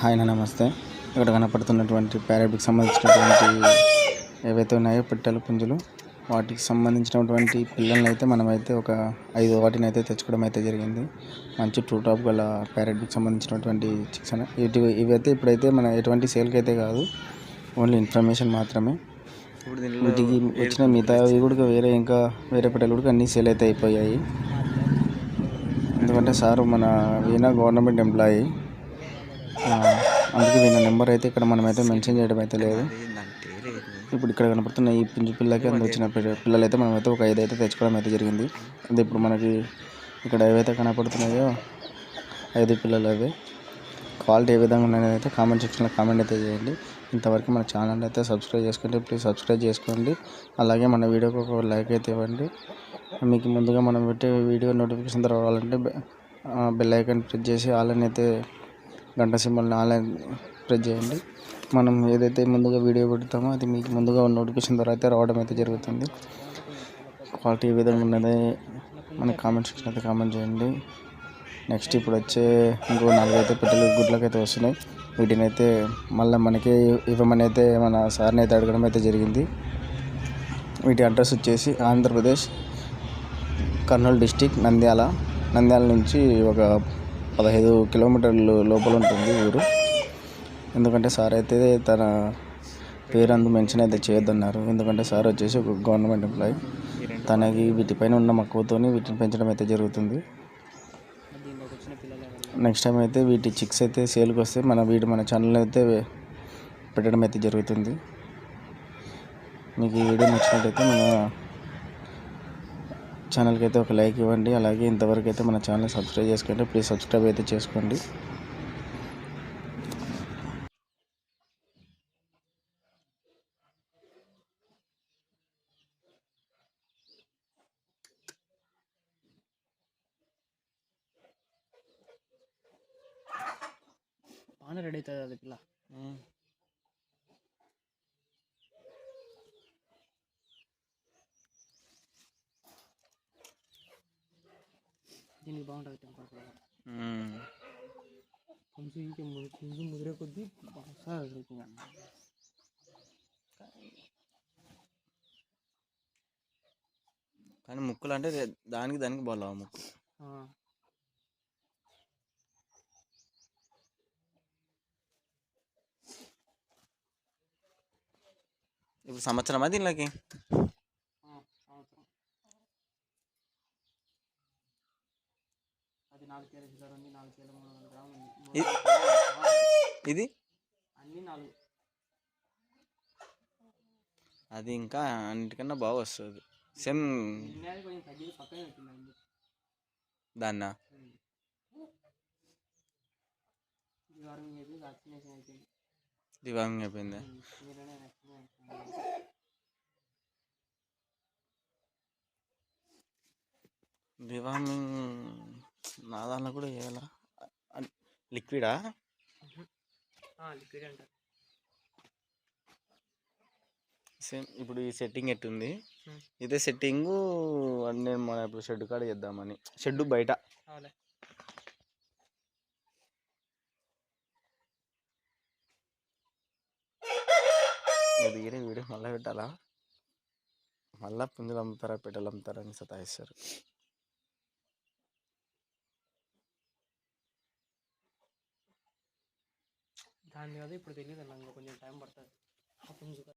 Hi నమస్తే. ఇక్కడ కనపడుతున్నటువంటి ప్యారెట్కి సంబంధించినటువంటి ఏవైతే ఉన్నాయో పిట్టలు పుంజులు వాటికి సంబంధించినటువంటి పిల్లల్ని అయితే మనమైతే ఒక ఐదు వాటిని అయితే తెచ్చుకోవడం అయితే జరిగింది. మంచి ట్రూ టాప్ గల ప్యారెట్కి సంబంధించినటువంటి చిక్స్ ఇటు ఇవైతే ఇప్పుడైతే మన ఎటువంటి సేల్కి అయితే కాదు. ఓన్లీ ఇన్ఫర్మేషన్ మాత్రమే. వీటికి వచ్చిన మిగతా కూడా వేరే ఇంకా వేరే పిట్టలు కూడా అన్నీ సేల్ అయితే అయిపోయాయి. ఎందుకంటే సారు మన వీణ గవర్నమెంట్ ఎంప్లాయీ అందుకే వీళ్ళ నెంబర్ అయితే ఇక్కడ మనమైతే మెన్షన్ చేయడం అయితే లేదు. ఇప్పుడు ఇక్కడ కనపడుతున్న ఈ పిండి పిల్లకి అందు వచ్చిన పిల్ల- అయితే మనమైతే ఒక ఐదు అయితే తెచ్చుకోవడం అయితే జరిగింది. అంటే ఇప్పుడు మనకి ఇక్కడ ఏవైతే కనపడుతున్నాయో ఐదు పిల్లలు అవి క్వాలిటీ ఏ విధంగా ఉన్నాయో అయితే కామెంట్ సెక్షన్లో కామెంట్ అయితే చేయండి. ఇంతవరకు మన ఛానల్ అయితే సబ్స్క్రైబ్ చేసుకోండి ప్లీజ్ సబ్స్క్రైబ్ చేసుకోండి. అలాగే మన వీడియోకి ఒక లైక్ అయితే ఇవ్వండి. మీకు ముందుగా మనం పెట్టే వీడియో నోటిఫికేషన్ రావాలంటే బె- బెల్ ఐకాన్ ప్రెస్ చేసి ఆన్లైన్ అయితే గంట సింబల్ని ఆన్లైన్ ప్రెస్ చేయండి. మనం ఏదైతే ముందుగా వీడియో పెడతామో అది మీకు ముందుగా నోటిఫికేషన్ ద్వారా అయితే రావడం అయితే జరుగుతుంది. క్వాలిటీ ఏ విధంగా ఉన్నది మన కామెంట్ సెక్షన్ అయితే కామెంట్ చేయండి. నెక్స్ట్ ఇప్పుడు వచ్చే ఇంకో నాలుగైతే పెట్టెలు గుడ్లకు అయితే వస్తున్నాయి. వీటిని అయితే మళ్ళీ మనకి ఇవ్వమని అయితే మన సార్ని అయితే అడగడం అయితే జరిగింది. వీటి అడ్రస్ వచ్చేసి ఆంధ్రప్రదేశ్ కర్నూలు డిస్టిక్ నంద్యాల. నంద్యాల నుంచి ఒక పదహైదు కిలోమీటర్లు లోపల ఉంటుంది ఊరు. ఎందుకంటే సార్ అయితే తన పేరందు మెన్షన్ అయితే చేయొద్దన్నారు. ఎందుకంటే సార్ వచ్చేసి ఒక గవర్నమెంట్ ఎంప్లాయీ తనకి వీటిపైన ఉన్న మక్కువతోని వీటిని పెంచడం అయితే జరుగుతుంది. నెక్స్ట్ టైం అయితే వీటి చిక్స్ అయితే సేల్కి వస్తే మన వీటి మన ఛానల్ అయితే పెట్టడం అయితే జరుగుతుంది. మీకు ఈ వీడియో నచ్చినట్టయితే మన ఛానల్కి అయితే ఒక లైక్ ఇవ్వండి. అలాగే ఇంతవరకు అయితే మన ఛానల్ సబ్స్క్రైబ్ చేసుకోండి ప్లీజ్ సబ్స్క్రైబ్ అయితే చేసుకోండి. బాగానే రెడీ అవుతుంది అది దీనికి బాగుంటుంది టెంపర్ కూడా. కొంచెం ఇంకే కొంచెం ముదిరే కొద్దీ బాగా అవుతుంది అన్న కానీ ముక్కులు అంటే దానికి దానికి బాగా ముక్కు. ఇప్పుడు సంవత్సరం అది ఇది? అది ఇంకా అన్నిటికన్నా బాగా వస్తుంది. సేమ్ దాన్న? వ్యాక్సినేషన్ అయిపోయింది. దివాంగ్ నా దాంట్లో కూడా వేయాలా లిక్విడా? లిక్విడ్ సేమ్ ఇప్పుడు ఈ సెట్టింగ్ ఎట్టుంది. ఇదే సెట్టింగు నేను మన ఇప్పుడు షెడ్ కాడ చేద్దామని. షెడ్ బయట. వీడియో మళ్ళీ పెట్టాలా? మళ్ళీ పుంజులు అమ్ముతారా పెట్టెలు అమ్ముతారా అని సతాయిస్తారు. దాని కదా ఇప్పుడు తెలియదు నాకు కొంచెం టైం పడుతుంది.